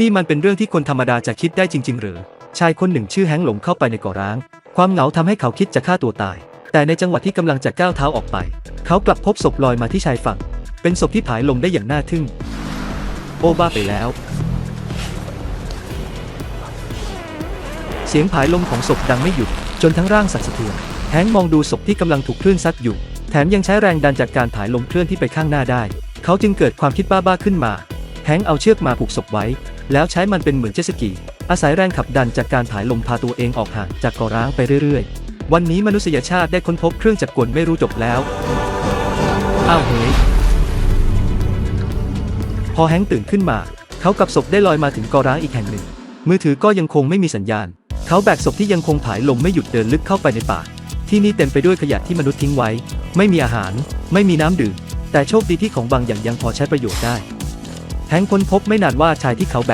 นี่มันเป็นเรื่องที่คนธรรมดาจะคิดได้จริง ๆ หรือ ชายคนหนึ่งชื่อแฮงหลงเข้าไปในก่อร้าง ความเหงาทำให้เขาคิดจะฆ่าตัวตาย แต่ในจังหวะที่กำลังจะก้าวเท้าออกไป เขากลับพบศพลอยมาที่ชายฝั่ง เป็นศพที่ผายลงได้อย่างน่าทึ่ง โอบ้าไปแล้ว เสียงผายลมของศพดังไม่หยุด จนทั้งร่างสั่นสะเทือน แฮงมองดูศพที่กำลังถูกคลื่นซัดอยู่ แถมยังใช้แรงดันจากการผายลมเคลื่อนที่ไปข้างหน้าได้ เขาจึงเกิดความคิดบ้าๆขึ้นมา แฮงเอาเชือกมาผูกศพไว้ แล้วใช้มันเป็นเหมือนเจ็ตสกี อาศัยแรงขับดันจากการผายลมพาตัวเองออกห่างจากก่อร้างไปเรื่อยๆ วันนี้มนุษยชาติได้ค้นพบเครื่องจักรกลไม่รู้จบแล้ว อ้าวเฮ้ยพอแฮงตื่นขึ้นมา เขากับศพได้ลอยมาถึงก่อร้างอีกแห่งหนึ่ง มือถือก็ยังคงไม่มีสัญญาณ เขาแบกศพที่ยังคงผายลมไม่หยุดเดินลึกเข้าไปในป่า ที่นี่เต็มไปด้วยขยะที่มนุษย์ทิ้งไว้ ไม่มีอาหาร ไม่มีน้ำดื่ม แต่โชคดีที่ของบางอย่างยังพอใช้ประโยชน์ได้ แฮงค์ค้นพบไม่นานว่าชายที่เขาแบก